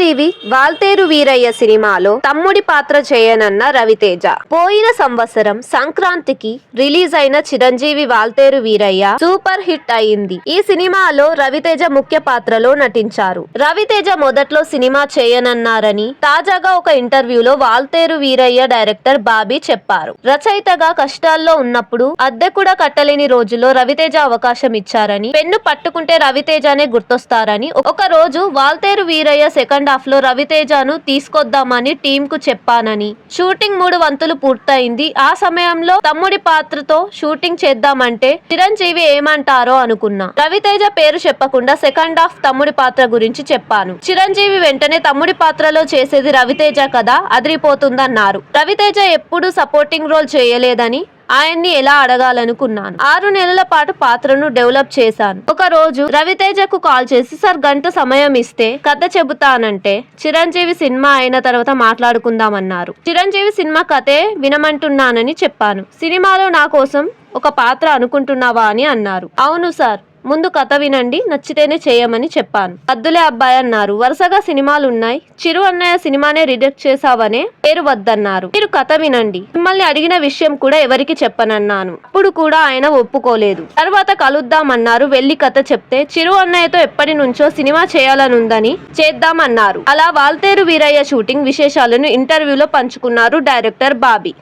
చిరంజీవి వాల్తేరు వీరయ్య సినిమాలో తమ్ముడి పాత్ర చేయనన్న రవితేజ. పోయిన సంవత్సరం సంక్రాంతికి రిలీజ్ అయిన చిరంజీవి వాల్తేరు వీరయ్య సూపర్ హిట్ అయింది. ఈ సినిమాలో రవితేజ ముఖ్య పాత్రలో నటించారు. రవితేజ మొదట్లో సినిమా చేయనన్నారని తాజాగా ఒక ఇంటర్వ్యూలో వాల్తేరు వీరయ్య డైరెక్టర్ బాబీ చెప్పారు. రచయితగా కష్టాల్లో ఉన్నప్పుడు అద్దె కూడా కట్టలేని రోజుల్లో రవితేజ అవకాశం ఇచ్చారని పెన్ను పట్టుకుంటే రవితేజనే గుర్తొస్తారని ఒక రోజు వాల్తేరు వీరయ్య సెకండ్ హాఫ్లో రవితేజను తీసుకొద్దామని టీమ్కు చెప్పానని. షూటింగ్ మూడు వంతులు పూర్తయింది. ఆ సమయంలో తమ్ముడి పాత్రతో షూటింగ్ చేద్దామంటే చిరంజీవి ఏమంటారో అనుకున్నా. రవితేజ పేరు చెప్పకుండా సెకండ్ హాఫ్ తమ్ముడి పాత్ర గురించి చెప్పాను. చిరంజీవి వెంటనే తమ్ముడి పాత్రలో చేసేది రవితేజ కదా అదిరిపోతుందన్నారు. రవితేజ ఎప్పుడు సపోర్టింగ్ రోల్ చేయలేదని ఆయన్ని ఎలా అడగాలనుకున్నాను. ఆరు నెలల పాటు పాత్రను డెవలప్ చేశాను. ఒక రోజు రవితేజకు కాల్ చేసి సార్ గంట సమయం ఇస్తే కథ చెబుతానంటే చిరంజీవి సినిమా అయిన తర్వాత మాట్లాడుకుందామన్నారు. చిరంజీవి సినిమా కథే వినమంటున్నానని చెప్పాను. సినిమాలో నా కోసం ఒక పాత్ర అనుకుంటున్నావా? అని అన్నారు. అవును సార్. ముందు కథ వినండి నచ్చితేనే చేయమని చెప్పాను. అద్దులే అబ్బాయి అన్నారు. వరుసగా సినిమాలు ఉన్నాయి చిరు అన్నయ్య సినిమానే రిజెక్ట్ చేశావనే పేరు వద్దన్నారు. మీరు కథ వినండి. మిమ్మల్ని అడిగిన విషయం కూడా ఎవరికి చెప్పనన్నాను. అప్పుడు కూడా ఆయన ఒప్పుకోలేదు. తర్వాత కలుద్దామన్నారు. వెళ్ళి కథ చెప్తే చిరు అన్నయ్యతో ఎప్పటి నుంచో సినిమా చేయాలనుందని చేద్దామన్నారు. అలా వాల్తేరు వీరయ్య షూటింగ్ విశేషాలను ఇంటర్వ్యూలో పంచుకున్నారు డైరెక్టర్ బాబీ.